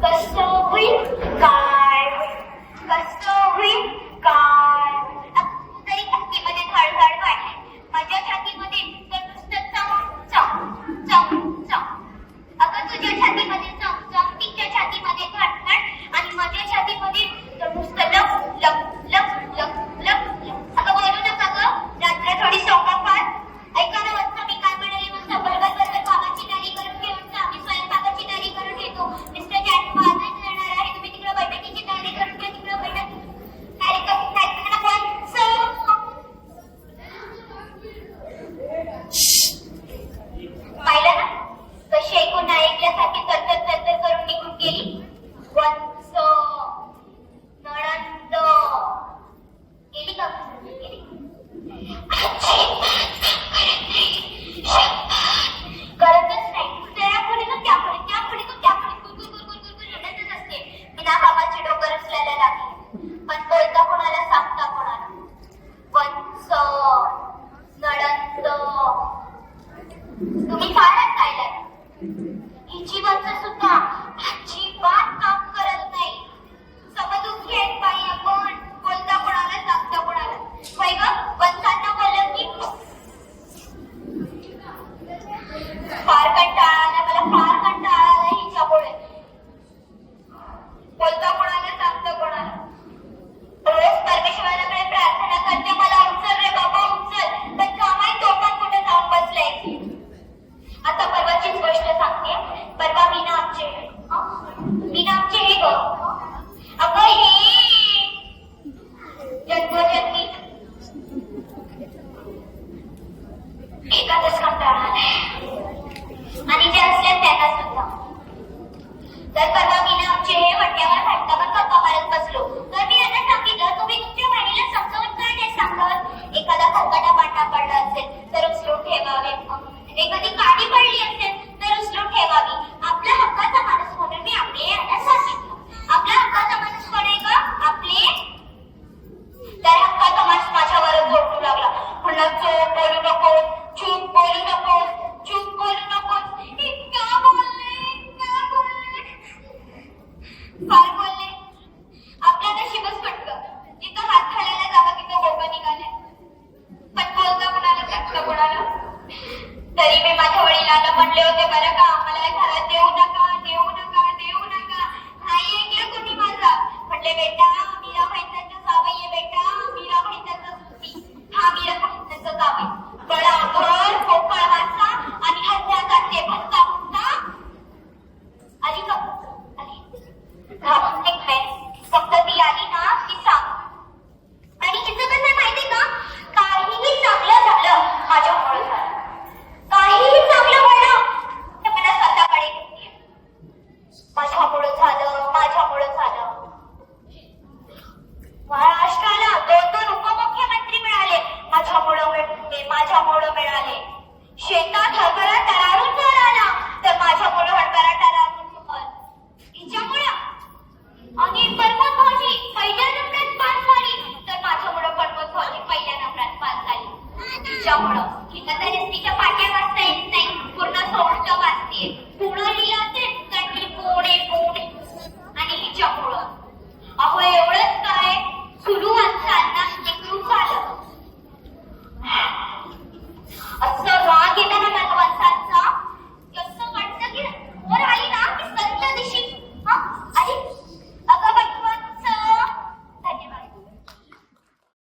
Deixa eu brincar. तर परवा मी ना आमचे हे वट्यावर फटकावर गप्पा मारत बसलो तर मी यांना सांगितलं तुम्ही तुमच्या बहिणीला समजावून काय नाही सांगत? एखादा खरकटा एखाद्या रेसिपीच्या पाट्या वाचता येत नाही. पूर्ण सोडच्या वाचते. पूर्ण लिहिलं